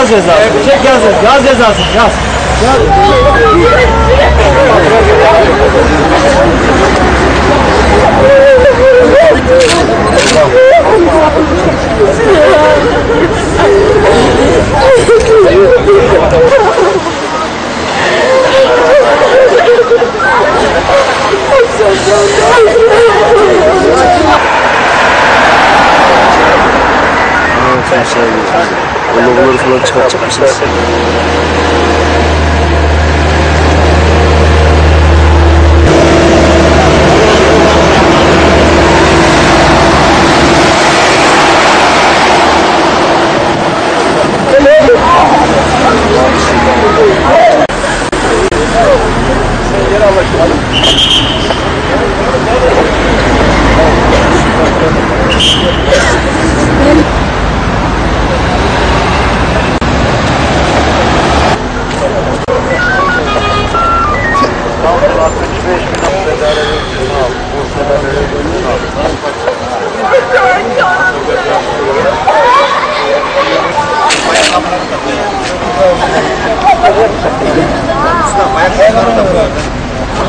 Yaz cezası. Çek yaz cezası. Yaz cezası. Yaz. Yaz. fashion, olumlu bir kılıç kaçırmışız.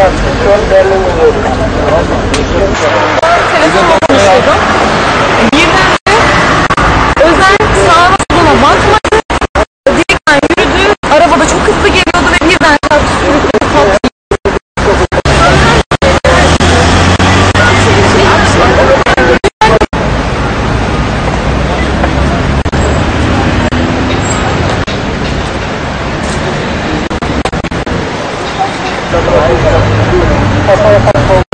yaptım. Özel sağa sola bakmadı. Direkten yürüdü. Arabada çok hızlı geliyordu ve birden kalktı. Thank you. papai acabou.